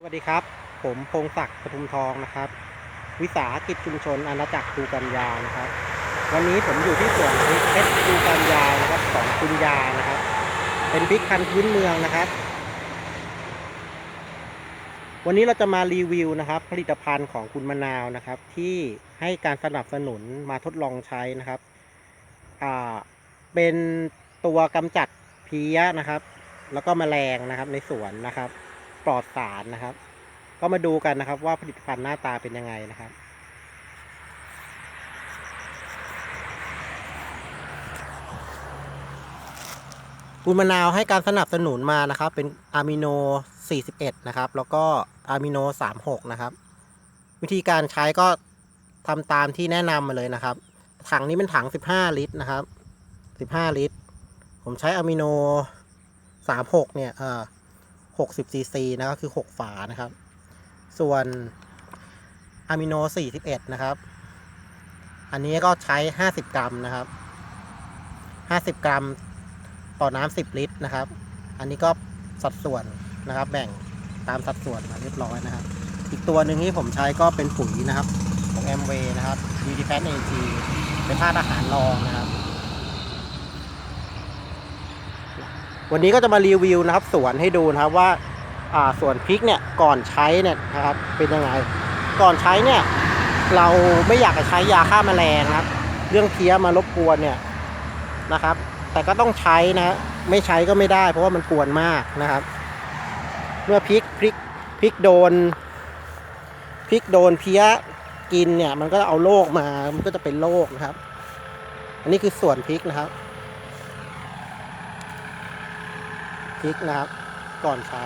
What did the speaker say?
สวัสดีครับ ผมพงศักดิ์ปทุมทองนะครับ วิสาหกิจชุมชนอาณาจักรภูกัญญานะครับ วันนี้ผมอยู่ที่สวนพริกเพชรภูกัญญานะครับของคุณยานะครับ เป็นพริกพันพื้นเมืองนะครับ วันนี้เราจะมารีวิวนะครับ ผลิตภัณฑ์ของคุณมะนาวนะครับ ที่ให้การสนับสนุนมาทดลองใช้นะครับอ่าเป็นตัวกำจัดเพี้ยนะครับ แล้วก็แมลงนะครับในสวนนะครับ ปลอดสารนะครับ ก็มาดูกันนะครับ ว่าผลิตภัณฑ์หน้าตาเป็นยังไงนะครับคุณมะนาวให้การสนับสนุนมานะครับ เป็นอะมิโน 41 นะครับ แล้วก็อะมิโน 36 นะครับ วิธีการใช้ก็ทำตามที่แนะนำมาเลยนะครับ ถังนี้เป็นถัง 15 ลิตรนะครับ 15 ลิตร ผมใช้อะมิโน 36 เนี่ยเอ่อ 60ซีซีนะก็คือ 6 ฝานะครับ ส่วนอะมิโน 41 นะครับ อันนี้ก็ใช้ 50 กรัมนะครับ 50 กรัมต่อน้ำ10 ลิตรนะครับ อันนี้ก็สัดส่วนนะครับ แบ่งตามสัดส่วนมาเรียบร้อยนะครับ อีกตัวหนึ่งที่ผมใช้ก็เป็นปุ๋ยนะครับ ของ m w นะครับ u d p a t AG เป็นธาตุอาหารรองนะครับ วันนี้ก็จะมารีวิวนะครับสวนให้ดูนะครับว่าอ่าสวนพริกเนี่ยก่อนใช้เนี่ยนะครับเป็นยังไง ก่อนใช้เนี่ยเราไม่อยากจะใช้ยาฆ่าแมลงนะครับ เรื่องเพี้ยมารบกวนเนี่ยนะครับ แต่ก็ต้องใช้นะไม่ใช้ก็ไม่ได้ เพราะว่ามันกวนมากนะครับ เมื่อพริกพริกพริกโดนพริกโดนเพี้ยกินเนี่ยมันก็เอาโรคมามันก็จะเป็นโรคนะครับ อันนี้คือส่วนพริกนะครับ พริกนะครับ ก่อนใช้